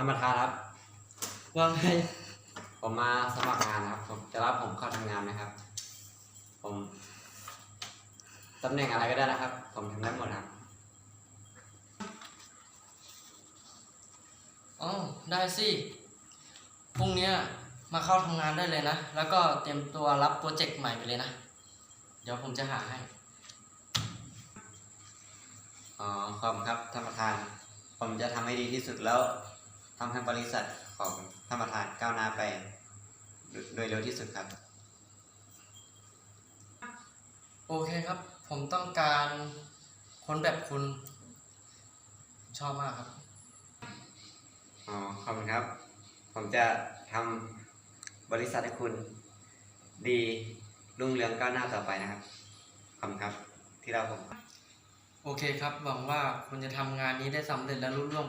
ท่านประธานครับว่าไงผมมาสมัครงานนะครับผมจะรับผมเข้าทำงานไหมครับ ผมตำแหน่งอะไรก็ได้นะครับ ผมทำได้หมดครับอ๋อได้สิพรุ่งเนี้ยมาเข้าทำงานได้เลยนะ แล้วก็เตรียมตัวรับโปรเจกต์ใหม่ไปเลยนะ เดี๋ยวผมจะหาให้ อ๋อขอบคุณครับท่านประธาน ผมจะทำให้ดีที่สุดแล้ว ทำให้บริษัทของท่านประธานก้าวหน้าไปโดโดยเร็วที่สุดครับ โอเคครับ ผมต้องการคนแบบคุณชอบมากครับ อ๋อ ขอบคุณครับ ผมจะทำบริษัทให้คุณ ดีรุ่งเรืองก้าวหน้าต่อไปนะครับ ขอบคุณครับ ที่เราผม โอเคครับ หวังว่าคุณจะทำงานนี้ได้สำเร็จและรุ่ร่วงไป